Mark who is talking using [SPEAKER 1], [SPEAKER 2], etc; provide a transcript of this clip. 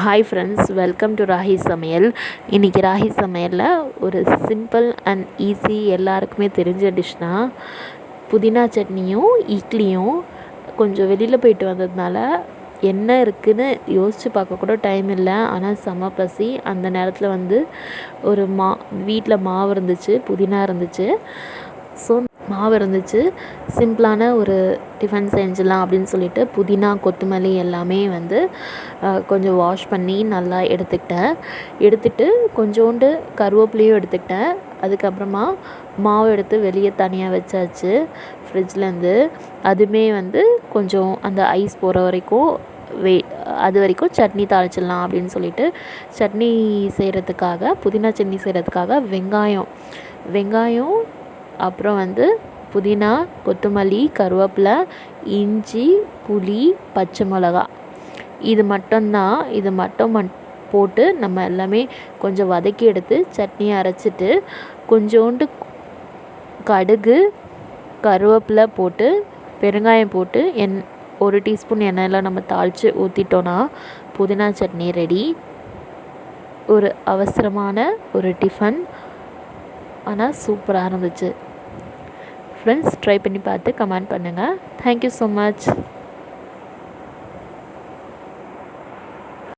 [SPEAKER 1] Hi friends welcome to ragi சமையல் இன்றைக்கி ராகி சமையலில் ஒரு சிம்பிள் அண்ட் ஈஸி எல்லாருக்குமே தெரிஞ்ச டிஷ்னா புதினா சட்னியும் இட்லியும் கொஞ்சம் வெளியில் போயிட்டு வந்ததுனால என்ன இருக்குதுன்னு யோசித்து பார்க்க கூட டைம் இல்லை. ஆனால் செம பசி. அந்த நேரத்தில் வந்து ஒரு மா வீட்டில் மாவு இருந்துச்சு புதினா இருந்துச்சு. ஸோ மாவு இருந்துச்சு. சிம்பிளான ஒரு டிஃபன் செஞ்சிடலாம் அப்படின்னு சொல்லிட்டு புதினா கொத்தமல்லி எல்லாமே வந்து கொஞ்சம் வாஷ் பண்ணி நல்லா எடுத்துக்கிட்டேன். எடுத்துகிட்டு கொஞ்சோண்டு கருவேப்பிலையும் எடுத்துக்கிட்டேன். அதுக்கப்புறமா மாவு எடுத்து வெளியே தனியாக வச்சாச்சு ஃப்ரிட்ஜ்லேருந்து அதுவுமே வந்து கொஞ்சம் அந்த ஐஸ் போகிற வரைக்கும் வெயிட் அது வரைக்கும் சட்னி தாளிச்சிடலாம் அப்படின்னு சொல்லிட்டு சட்னி செய்கிறதுக்காக புதினா சட்னி செய்கிறதுக்காக வெங்காயம் வெங்காயம் அப்புறம் வந்து புதினா கொத்தமல்லி கருவேப்பிலை இஞ்சி புளி பச்சை மிளகா. இது மட்டும்தான். இது மட்டும் மட் போட்டு நம்ம எல்லாமே கொஞ்சம் வதக்கி எடுத்து சட்னி அரைச்சிட்டு கொஞ்சோண்டு கடுகு கருவேப்பிலை போட்டு பெருங்காயம் போட்டு எண் ஒரு டீஸ்பூன் எண்ணெயில் நம்ம தாளித்து ஊற்றிட்டோன்னா புதினா சட்னி ரெடி. ஒரு அவசரமான ஒரு டிஃபன். ஆனால் சூப்பராக இருந்துச்சு. ஃப்ரெண்ட்ஸ் ட்ரை பண்ணி பார்த்து கமெண்ட் பண்ணுங்கள் தேங்க்யூ ஸோ மச்